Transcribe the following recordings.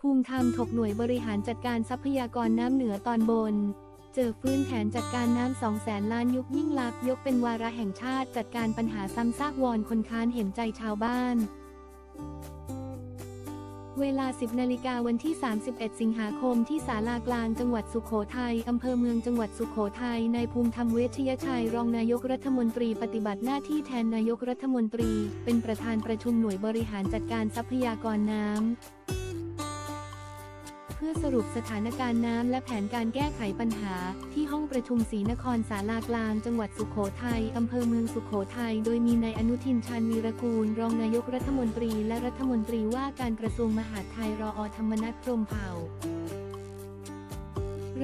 ภูมิธรรมถกหน่วยบริหารจัดการทรัพยากรน้ำเหนือตอนบน เจอฟื้นแผนจัดการน้ำสองแสนล้านยุคยิ่งลักยกเป็นวาระแห่งชาติจัดการปัญหาซ้ำซากวอนคนค้านเห็นใจชาวบ้าน เวลา 10นาฬิกาวันที่ 31 สิงหาคมที่ศาลากลางจังหวัดสุขโขทัยอำเภอเมืองจังหวัดสุขโขทัยนายภูมิธรรมเวชยชัยรองนายกรัฐมนตรีปฏิบัติหน้าที่แทนนายกรัฐมนตรี เป็นประธานประชุมหน่วยบริหารจัดการทรัพยากรน้ำ เพื่อสรุปสถานการณ์น้ำและแผนการแก้ไขปัญหา ที่ห้องประชุมศรีนครศาลากลาง จังหวัดสุขโขทัยอำเภอเมืองสุขโขทัยโดยมีนายอนุทินชาญวีรกูล รองนายกรัฐมนตรี และรัฐมนตรีว่าการกระทรวงมหาดไทยรออธรรมนัฐพรมเผ่า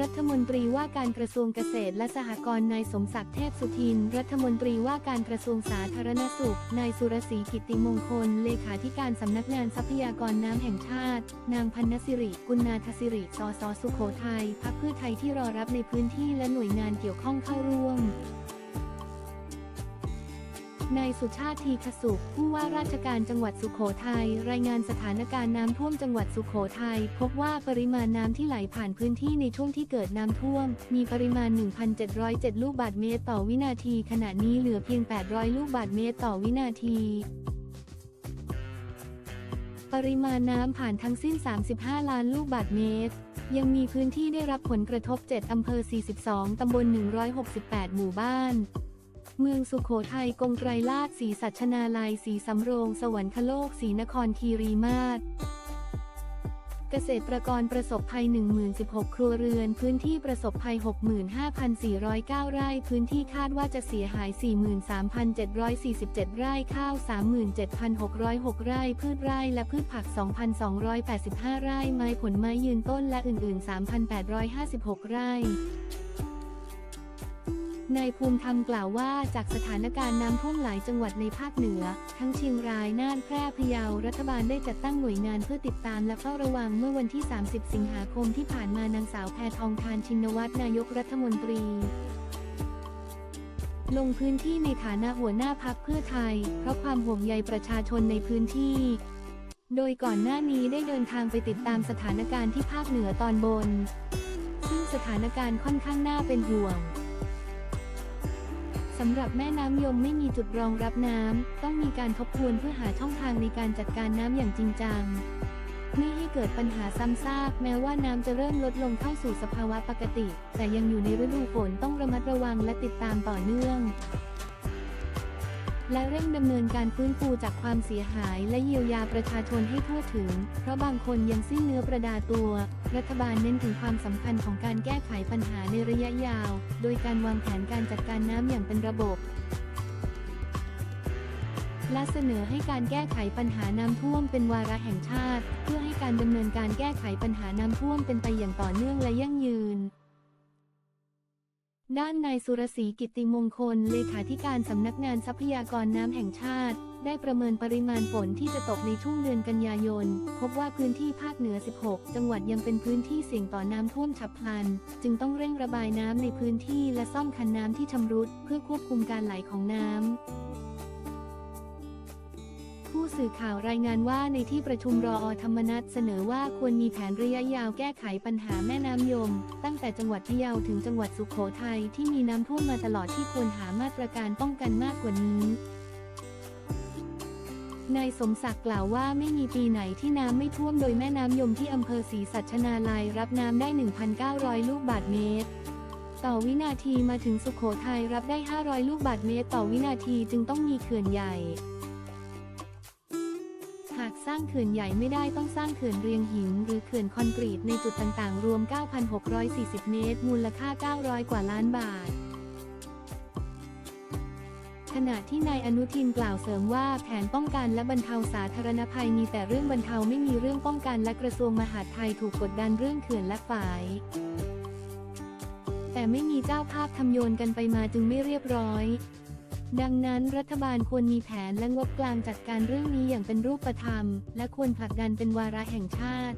รัฐมนตรีว่าการกระทรวงเกษตรและสหกรณ์นายสมศักดิ์เทพสุทิน รัฐมนตรีว่าการกระทรวงสาธารณสุข นายสุรศรีกิตติมงคล เลขาธิการสำนักงานทรัพยากรน้ำแห่งชาติ นางพันนสิริกุณนาทศิริสสสุโขทัยพักเพื่อไทยที่รอรับในพื้นที่และหน่วยงานเกี่ยวข้องเข้าร่วม นายสุชาติทีขสุข ผู้ว่าราชการจังหวัดสุโขทัยรายงานสถานการณ์น้ำท่วมจังหวัดสุโขทัยพบว่าปริมาณน้ำที่ไหลผ่านพื้นที่ในช่วงที่เกิดน้ำท่วม มีปริมาณ 1,707 ลูกบาศก์เมตรต่อวินาที ขณะนี้เหลือเพียง 800 ลูกบาศก์เมตรต่อวินาทีปริมาณน้ำผ่านทั้งสิ้น 35 ล้านลูกบาศก์เมตร ยังมีพื้นที่ได้รับผลกระทบ 7 อำเภอ 42 ตำบล 168 หมู่บ้าน เมืองสุขโขทัยกงไกรลาดศรีสัชนาลัยศรีสำโรง สวรรคโลกศรีนครคีรีมาศเกษตรกรประสบภัย 1016 ครัวเรือน พื้นที่ประสบภัย 65,409 ไร่ พื้นที่คาดว่าจะเสียหาย 43,747 ไร่ ข้าว 37,606 ไร่ พืชไร่และพืชผัก 2,285 ไร่ ไม้ผลไม้ยืนต้นและอื่น ๆ 3,856 ไร่ นายภูมิธรรมกล่าวว่าจากสถานการณ์น้ำท่วมหลายจังหวัดในภาคเหนือ ทั้งเชียงราย น่านแพร่พะเยา รัฐบาลได้จัดตั้งหน่วยงานเพื่อติดตามและเฝ้าระวังเมื่อวันที่ 30 สิงหาคมที่ผ่านมานางสาวแพทองทานชินวัตรนายกรัฐมนตรีลงพื้นที่ในฐานะหัวหน้าพักเพื่อไทย เพราะความห่วงใยประชาชนในพื้นที่ โดยก่อนหน้านี้ได้เดินทางไปติดตามสถานการณ์ที่ภาคเหนือตอนบน ซึ่งสถานการณ์ค่อนข้างน่าเป็นห่วง สำหรับแม่น้ำยมไม่มีจุดรองรับน้ำ ต้องมีการทบทวนเพื่อหาช่องทางในการจัดการน้ำอย่างจริงจัง ไม่ให้เกิดปัญหาซ้ำซากแม้ว่าน้ำจะเริ่มลดลงเข้าสู่สภาวะปกติ แต่ยังอยู่ในฤดูฝนต้องระมัดระวังและติดตามต่อเนื่อง และเร่งดำเนินการฟื้นฟูจากความเสียหายและเยียวยาประชาชนให้ทั่วถึง เพราะบางคนยังสิ้นเนื้อประดาตัว รัฐบาลเน้นถึงความสำคัญของการแก้ไขปัญหาในระยะยาว โดยการวางแผนการจัดการน้ำอย่างเป็นระบบและเสนอให้การแก้ไขปัญหาน้ำท่วมเป็นวาระแห่งชาติ เพื่อให้การดำเนินการแก้ไขปัญหาน้ำท่วมเป็นไปอย่างต่อเนื่องและยั่งยืน ด้านนายสุรศรีกิตติมงคล เลขาธิการสำนักงานทรัพยากรน้ำแห่งชาติ ได้ประเมินปริมาณฝนที่จะตกในช่วงเดือนกันยายน พบว่าพื้นที่ภาคเหนือ 16 จังหวัดยังเป็นพื้นที่เสี่ยงต่อน้ำท่วมฉับพลัน จึงต้องเร่งระบายน้ำในพื้นที่และซ่อมคันน้ำที่ชำรุด เพื่อควบคุมการไหลของน้ำ สื่อข่าวรายงานว่าในที่ประชุมรออธรรมนัฐเสนอว่าควรมีแผนระยะยาวแก้ไขปัญหาแม่น้ำยม ตั้งแต่จังหวัดพะเยาถึงจังหวัดสุขโขทัยที่มีน้ำท่วมมาตลอดที่ควรหามาตรการป้องกันมากกว่านี้นายสมศักดิ์กล่าวว่าไม่มีปีไหนที่น้ำไม่ท่วมโดยแม่น้ำยมที่อำเภอศรีสัชนาลัยรับน้ำได้ 1,900 ลูกบาศก์เมตร ต่อวินาทีมาถึงสุขโขทัยรับได้ 500 ลูกบาศก์เมตร ต่อวินาทีจึงต้องมีเขื่อนใหญ่ สร้างเขื่อนใหญ่ไม่ได้ต้องสร้างเขื่อนเรียงหิน หรือเขื่อนคอนกรีตในจุดต่างๆ รวม 9,640 เมตร มูลค่า 900 กว่าล้านบาท ขณะที่นายอนุทินกล่าวเสริมว่าแผนป้องกันและบรรเทาสาธารณภัยมีแต่เรื่องบรรเทาไม่มีเรื่องป้องกันและกระทรวงมหาดไทยถูกกดดันเรื่องเขื่อนและฝายแต่ไม่มีเจ้าภาพทำโยนกันไปมาจึงไม่เรียบร้อย ดังนั้นรัฐบาลควรมีแผนและงบกลางจัดการเรื่องนี้อย่างเป็นรูปธรรม และควรผลักดันเป็นวาระแห่งชาติ